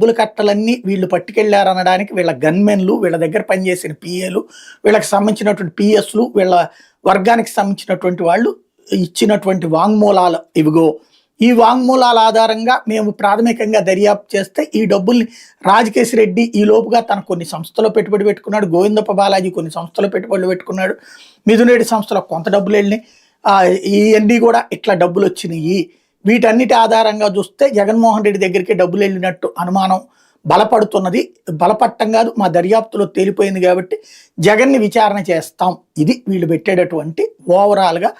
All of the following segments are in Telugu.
డబ్బుల కట్టలన్నీ వీళ్ళు పట్టుకెళ్ళారనడానికి వీళ్ళ గన్మెన్లు వీళ్ళ దగ్గర పనిచేసిన పిఏలు వీళ్ళకి సంబంధించినటువంటి పిఎస్లు వీళ్ళ వర్గానికి సంబంధించినటువంటి వాళ్ళు ఇచ్చినటువంటి వాంగ్మూలాలు ఇవిగో. ఈ వాంగ్మూలాల ఆధారంగా మేము ప్రాథమికంగా దర్యాప్తు చేస్తే ఈ డబ్బుల్ని రాజకేశ్ రెడ్డి ఈ లోపుగా తన కొన్ని సంస్థలో పెట్టుబడి పెట్టుకున్నాడు గోవిందప్ప బాలాజీ కొన్ని సంస్థలో పెట్టుబడులు పెట్టుకున్నాడు మిథునేడి సంస్థలో కొంత డబ్బులు వెళ్ళినాయి. ఇవన్నీ కూడా ఇట్లా డబ్బులు వచ్చినాయి. వీటన్నిటి ఆధారంగా చూస్తే జగన్మోహన్ రెడ్డి దగ్గరికి డబ్బులు వెళ్ళినట్టు అనుమానం బలపడుతున్నది. బలపట్టం కాదు మా దర్యాప్తులో తేలిపోయింది కాబట్టి జగన్ని విచారణ చేస్తాం. ఇది వీళ్ళు పెట్టేటటువంటి ఓవరాల్గా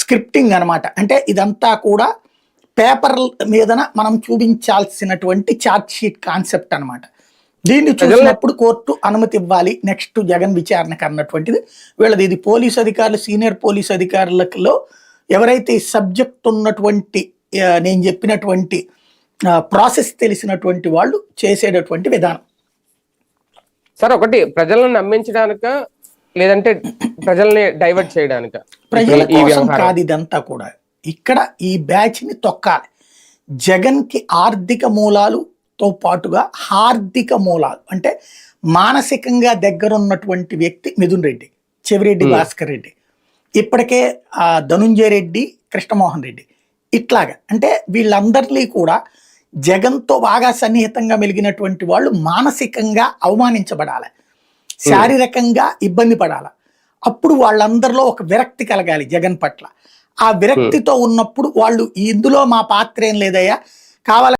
స్క్రిప్టింగ్ అన్నమాట. అంటే ఇదంతా కూడా పేపర్ మీదన మనం చూపించాల్సినటువంటి ఛార్జ్ షీట్ కాన్సెప్ట్ అన్నమాట. దీన్ని చూసినప్పుడు కోర్టు అనుమతి ఇవ్వాలి. నెక్స్ట్ జగన్ విచారణకు అన్నటువంటిది. వీళ్ళది ఇది పోలీస్ అధికారులు సీనియర్ పోలీస్ అధికారులలో ఎవరైతే ఈ సబ్జెక్ట్ ఉన్నటువంటి నేను చెప్పినటువంటి ప్రాసెస్ తెలిసినటువంటి వాళ్ళు చేసేటటువంటి విధానం. సార్ ఒకటి ప్రజలను నమ్మించడానిక లేదంటే ప్రజల్ని డైవర్ట్ చేయడానిక? ప్రజల కోసం కాదు ఇదంతా కూడా. ఇక్కడ ఈ బ్యాచ్ని తొక్కాలి. జగన్కి ఆర్థిక మూలాలుతో పాటుగా హార్దిక మూలాలు అంటే మానసికంగా దగ్గరున్నటువంటి వ్యక్తి మిథున్ రెడ్డి చెవిరెడ్డి. భాస్కర్ రెడ్డి. ఇప్పటికే ధనుంజయ రెడ్డి కృష్ణమోహన్ రెడ్డి. ఇట్లాగా. అంటే వీళ్ళందరినీ కూడా జగన్తో బాగా సన్నిహితంగా మెలిగినటువంటి వాళ్ళు మానసికంగా అవమానించబడాలి. శారీరకంగా ఇబ్బంది పడాలి. అప్పుడు వాళ్ళందరిలో ఒక విరక్తి కలగాలి జగన్ పట్ల. ఆ విరక్తితో ఉన్నప్పుడు వాళ్ళు ఇందులో మా పాత్ర ఏం లేదయ్యా? కావాల